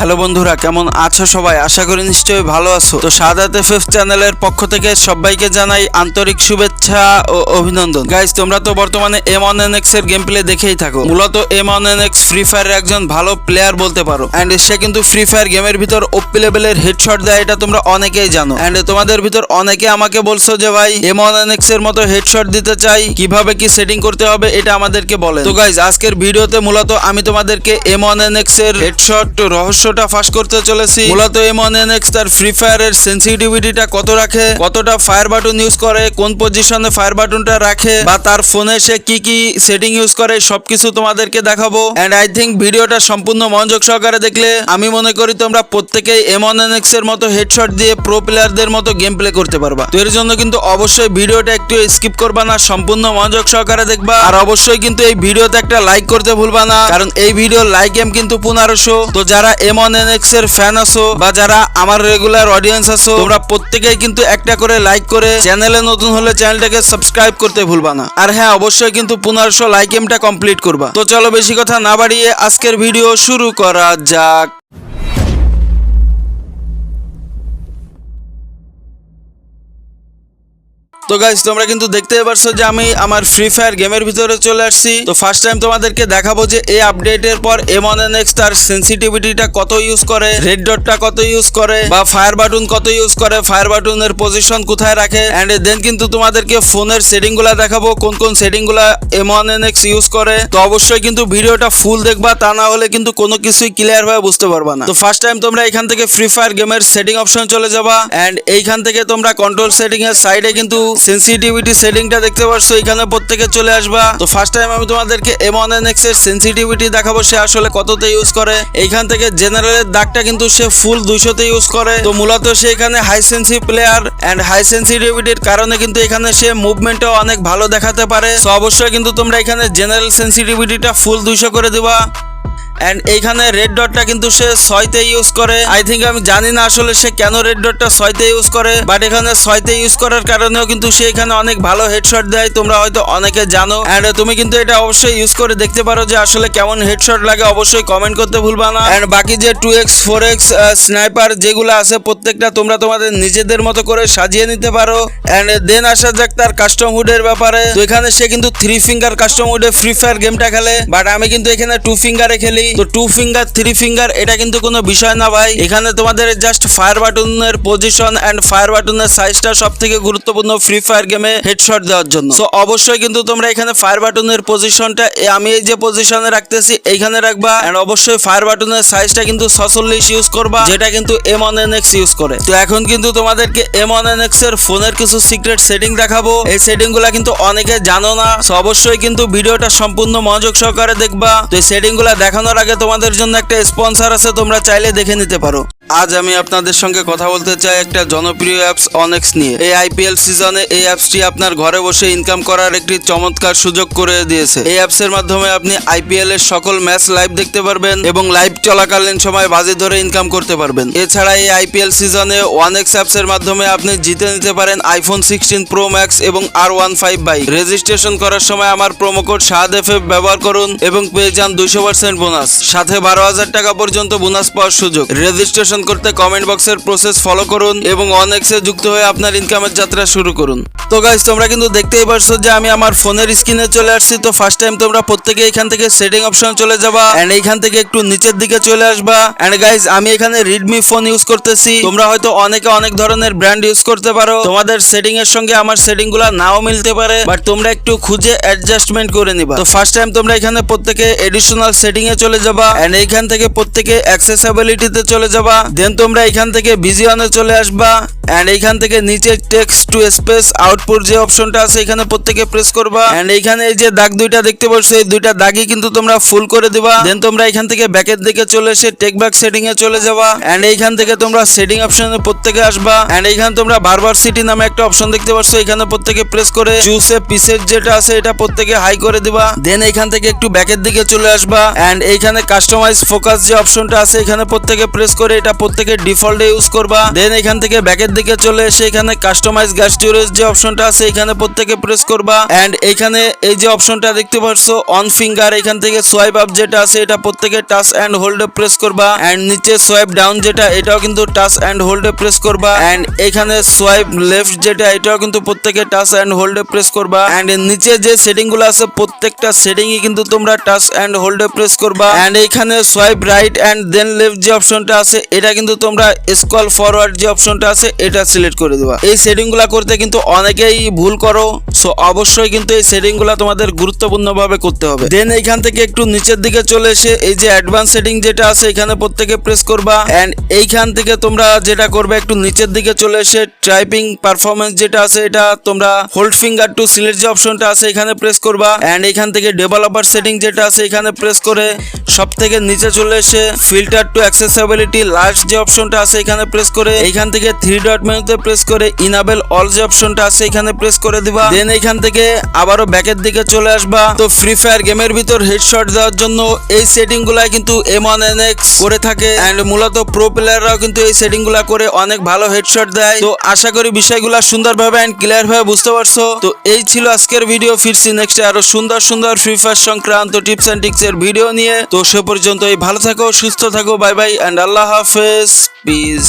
Hello বন্ধুরা, কেমন আছো সবাই? আশা করি নিশ্চয়ই ভালো আছো। তো সাদাত এফএফ চ্যানেলের পক্ষ থেকে সবাইকে জানাই আন্তরিক শুভেচ্ছা ও অভিনন্দন। গাইজ তোমরা তো বর্তমানে এম অন এন এক্সের গেম প্লে দেখেই থাকো। মূলত M one N X free ফায়ারের একজন ভালো প্লেয়ার বলতে পারো। অ্যান্ড সে কিন্তু ফ্রি ফায়ার গেমের ভিতর ওপি লেভেলের হেডশট দেয়, এটা তোমরা অনেকেই জানো। অ্যান্ড তোমাদের ভিতর অনেকে আমাকে বলছো যে, ভাই এম অন এন এক্সের মতো হেডশট দিতে চাই, কীভাবে কি সেটিং করতে হবে, এটা আমাদেরকে বলে তো গাইজ আজকের ভিডিওতে মূলত আমি তোমাদেরকে এম অন এন এক্সের হেডশট রহস্যটা ফাঁস করতে চলেছি। মূলত এম অন এন এক্স তার ফ্রি ফায়ারের সেন্সিটিভিটিটা কত রাখে? কতটা ফায়ার বাটন ইউজ করে? কোন পজিশনে ফায়ার বাটনটা রাখে? বা তার ফোনে সে কি কি সেটিং ইউজ করে? সবকিছু তোমাদেরকে দেখাবো। এন্ড আই থিঙ্ক ভিডিওটা সম্পূর্ণ মনোযোগ সহকারে দেখলে, আমি মনে করি তোমরা প্রত্যেকেই এম অন এন এক্সের মতো হেডশট দিয়ে প্রো প্লেয়ারদের মতো গেম প্লে করতে পারবা। তো এর জন্য কিন্তু অবশ্যই ভিডিওটা একটু স্কিপ করবা না, সম্পূর্ণ মনোযোগ সহকারে দেখবা। আর অবশ্যই কিন্তু এই ভিডিওতে একটা লাইক করতে ভুলবা না, কারণ এই ভিডিও লাইক এম কিন্তু পনেরোশো। তো যারা এম অন এনএক্স এর ফ্যান আসো বা যারা আমার রেগুলার অডিয়েন্স আসো তোমরা প্রত্যেকেই কিন্তু একটা করে লাইক করে চ্যানেলে নতুন হলে চ্যানেলটাকে সাবস্ক্রাইব করতে ভুলবা না। আর হ্যাঁ অবশ্যই কিন্তু পনেরোশো লাইক এমটা কমপ্লিট করবা। তো চলো বেশি কথা না বাড়িয়ে আজকের ভিডিও শুরু করা যাক। তো গাইজ তোমরা কিন্তু দেখতে পারছ যে আমি আমার ফ্রি ফায়ার গেমের ভিতরে চলে আসছি। তো ফার্স্ট টাইম তোমাদেরকে দেখাবো যে এই আপডেটের পর এম এন এক্স তার সেন্সিটিভিটিটা কত ইউজ করে রেড ডটটা কত ইউজ করে, বা ফায়ার বাটন কত ইউজ করে ফায়ার বাটনের পজিশন কোথায় রাখে এন্ড দেন কিন্তু তোমাদেরকে ফোনের সেটিংগুলা দেখাবো, কোন কোন সেটিংগুলা M one N X use করে। তো অবশ্যই কিন্তু ভিডিওটা ফুল দেখবা, তা না হলে কিন্তু কোনো কিছুই ক্লিয়ার ভাবে বুঝতে পারবা না। তো ফার্স্ট টাইম তোমরা এখান থেকে ফ্রি ফায়ার গেমের সেটিং অপশন চলে যাবা এন্ড এইখান থেকে তোমরা কন্ট্রোল সেটিং এর সাইডে কিন্তু সেন্সিটিভিটি সেটিংটা দেখতে পারছ, এখানে প্রত্যেকে চলে আসবা। তো ফার্স্ট টাইম আমি তোমাদেরকে এম অন এন এক্সের সেন্সিটিভিটি দেখাবো, সে আসলে কততে ইউজ করে। এইখান থেকে জেনারেলের দাগটা কিন্তু সে ফুল দুইশোতে ইউজ করে। তো মূলত সে এখানে high sensi player and high সেন্সিটিভিটির কারণে কিন্তু এখানে সে মুভমেন্টও অনেক ভালো দেখাতে পারে। তো অবশ্যই কিন্তু তোমরা এখানে জেনারেল সেন্সিটিভিটিটা ফুল দুইশো করে দিবা। এন্ড এইখানে রেড ডটটা কিন্তু সে ছয়তে ইউজ করে। আই থিঙ্ক আমি জানি না আসলে সে কেন রেড ডটটা ছয়তে ইউজ করে বাট এখানে ছয়তে ইউজ করার কারণেও কিন্তু সে এখানে অনেক ভালো হেডশট দেয়, তোমরা হয়তো অনেকে জানো। এন্ড তুমি কিন্তু এটা অবশ্যই ইউজ করে দেখতে পারো যে আসলে কেমন হেডশট লাগে, অবশ্যই কমেন্ট করতে ভুলবা না। এন্ড বাকি যে two X four X sniper যেগুলো আছে, প্রত্যেকটা তোমরা তোমাদের নিজেদের মতো করে সাজিয়ে নিতে পারো। এন্ড দেন আসা যাক তার কাস্টম হুডের ব্যাপারে। তো এখানে সে কিন্তু থ্রি ফিঙ্গার কাস্টম হুডে ফ্রি ফায়ার গেমটা খেলে বাট আমি কিন্তু এখানে টু ফিঙ্গারে খেলি। তো টু ফিঙ্গার থ্রি ফিঙ্গার এটা কিন্তু কোনো বিষয় না ভাই। এখানে তোমাদের জাস্ট ফায়ার বাটনের পজিশন এন্ড ফায়ার বাটনের সাইজটা সব থেকে গুরুত্বপূর্ণ ফ্রি ফায়ার গেমে হেডশট দেওয়ার জন্য। তো অবশ্যই কিন্তু তোমরা এখানে ফায়ার বাটনের পজিশনটা আমি এই যে পজিশনে রাখতেছি, এইখানে রাখবা। এন্ড অবশ্যই ফায়ার বাটনের সাইজটা কিন্তু ছচল্লিশ ইউজ করবা, যেটা কিন্তু M on N X use করে। তো এখন কিন্তু তোমাদেরকে এম অন এন এক্সের ফোনের কিছু সিক্রেট সেটিং দেখাবো। এই সেটিংগুলা কিন্তু অনেকে জানো না। অবশ্যই কিন্তু ভিডিওটা সম্পূর্ণ মনোযোগ সহকারে দেখবা। তো এই সেটিংগুলা দেখানোর আগে তোমাদের জন্য একটা স্পন্সর আছে তোমরা চাইলে দেখে নিতে পারো। আজ আমি আপনাদের সঙ্গে কথা বলতে চাই একটা জনপ্রিয় অ্যাপস অনেক্স নিয়ে। এই আইপিএল সিজনে এই অ্যাপসটি আপনার ঘরে বসে ইনকাম করার একটি চমৎকার সুযোগ করে দিয়েছে। এই অ্যাপসের মাধ্যমে আপনি আইপিএল এর সকল ম্যাচ লাইভ দেখতে পারবেন এবং লাইভ চলাকালীন সময় বাজে ধরে ইনকাম করতে পারবেন। এছাড়া এই আইপিএল সিজনে ওয়ানেক্স অ্যাপস এর মাধ্যমে আপনি জিতে নিতে পারেন আইফোন সিক্সটিন প্রো ম্যাক্স এবং R one five bike registration করার সময় আমার প্রোমো কোড শাহাদ এফ ব্যবহার করুন এবং পেয়ে যান দুইশো পার্সেন্ট বোনাস সাথে বারো হাজার টাকা পর্যন্ত বোনাস পাওয়ার সুযোগ। রেজিস্ট্রেশন করতে কমেন্ট বক্সের প্রসেস ফলো করুন এবং অনেক্সে যুক্ত হয়ে আপনার ইনকামের যাত্রা শুরু করুন। তো গাইজ তোমরা কিন্তু দেখতেই পারছ যে আমি আমার ফোনের স্ক্রিনে চলে আসছি। তো ফার্স্ট টাইম তোমরা প্রত্যেকে এখান থেকে সেটিং অপশন চলে যাবা এন্ড এইখান থেকে একটু নিচের দিকে চলে আসবা। এন্ড গাইজ আমি এখানে রিডমি ফোন ইউজ করতেছি। তোমরা হয়তো অনেকে অনেক ধরনের ব্র্যান্ড ইউজ করতে পারো। তোমাদের সেটিং এর সঙ্গে আমার সেটিংগুলা নাও মিলতে পারে বাট তোমরা একটু খুঁজে অ্যাডজাস্টমেন্ট করে নিবা। তো ফার্স্ট টাইম তোমরা এখানে প্রত্যেকে এডিশনাল সেটিং এ চলে যাবা এন্ড এইখান থেকে প্রত্যেকে অ্যাক্সেসিবিলিটিতে চলে যাবা। দেন তোমরা এখান থেকে ভিজিওনে চলে আসবা এন্ড এইখান থেকে নিচে টেক্সট টু স্পেস আউটপুট যে অপশনটা আছে এখানে প্রত্যেকে প্রেস করবা এন্ড এইখানে এই যে দাগ দুইটা দেখতে পাচ্ছ এই দুইটা দাগই কিন্তু তোমরা ফুল করে দিবা। দেন তোমরা এখান থেকে ব্যাকের দিকে চলে এসে টেক ব্যাক সেটিং এ চলে যাবা এন্ড এইখান থেকে তোমরা সেটিং অপশনে প্রত্যেকে আসবা এন্ড এইখানে তোমরা বারবার সিটি নামে একটা অপশন দেখতে পাচ্ছ এখানে প্রত্যেকে প্রেস করে চুসে পিসের যেটা আছে এটা প্রত্যেকে হাই করে দিবা। দেন এইখান থেকে একটু ব্যাকের দিকে চলে আসবা এন্ড এইখানে কাস্টমাইজ ফোকাস যে অপশনটা আছে এখানে প্রত্যেকে প্রেস করে এটা এটা প্রত্যেকে ডিফল্টে ইউজ করবা। দেন এখান থেকে ব্যাকের দিকে চলে এসে এখানে কাস্টমাইজ গ্যাস স্টোরেজ যে অপশনটা আছে, এখানে প্রত্যেকে প্রেস করবা। এন্ড এখানে এই যে অপশনটা দেখতে পাচ্ছ অন ফিঙ্গার এখান থেকে সোয়াইপ আপ যেটা আছে, এটা প্রত্যেকে টাচ এন্ড হোল্ডে প্রেস করবা। এন্ড নিচে সোয়াইপ ডাউন যেটা, এটাও কিন্তু টাচ এন্ড হোল্ডে প্রেস করবা। এন্ড এখানে সোয়াইপ লেফট যেটা, এটাও কিন্তু প্রত্যেকে টাচ এন্ড হোল্ডে প্রেস করবা। এন্ড নিচে যে সেটিংগুলো আছে, প্রত্যেকটা সেটিংই কিন্তু তোমরা টাচ এন্ড হোল্ডে প্রেস করবা। এন্ড এখানে swipe right and then left যে অপশনটা আছে এটা কিন্তু তোমরা স্কল ফরওয়ার্ড যে অপশনটা আছে, এটা সিলেক্ট করে দেবা। এই সেটিংগুলা করতে কিন্তু অনেকেই ভুল করো সো অবশ্যই কিন্তু এই সেটিংগুলা তোমাদের গুরুত্বপূর্ণ ভাবে করতে হবে। দেন এখান থেকে একটু নিচের দিকে চলে এসে, এই যে অ্যাডভান্স সেটিং যেটা আছে, এখানে প্রত্যেকে প্রেস করবা। এন্ড এইখান থেকে তোমরা যেটা করবে, একটু নিচের দিকে চলে এসে টাইপিং পারফরমেন্স যেটা আছে, এটা তোমরা হোল্ড ফিঙ্গার টু সিলেক্ট যে অপশনটা আছে, এখানে প্রেস করবা। এন্ড এখান থেকে ডেভেলপার সেটিং যেটা আছে, এখানে প্রেস করে সব থেকে নিচে চলে এসে ফিল্টার টু অ্যাক্সেসিবিলিটি লাস্ট যে অপশনটা আছে এখানে প্রেস করে এখান থেকে থ্রি ডট মেনুতে প্রেস করে ইনাবেল অল যে অপশনটা আছে এখানে প্রেস করে দিবা। দেন এখান থেকে আবারও ব্যাকের দিকে চলে আসবা। তো ফ্রি ফায়ার গেমের ভিতর হেডশট দেওয়ার জন্য এই সেটিং গুলাই কিন্তু এম ওয়ান এন এক্স করে থাকে। এন্ড মূলত প্রো প্লেয়াররাও কিন্তু এই সেটিংগুলা করে অনেক ভালো হেডশট দেয়। তো আশা করি বিষয়গুলো সুন্দরভাবে এন্ড ক্লিয়ার ভাবে বুঝতে পারছ। তো এই ছিল আজকের ভিডিও ফিরছি নেক্সট আরও সুন্দর সুন্দর ফ্রি ফায়ার সংক্রান্ত টিপস এন্ড টিক্স এর ভিডিও নিয়ে। তো সে পর্যন্তই। ভালো থাকো সুস্থ থাকো বাই বাই অ্যান্ড আল্লাহ হাফেজ পিস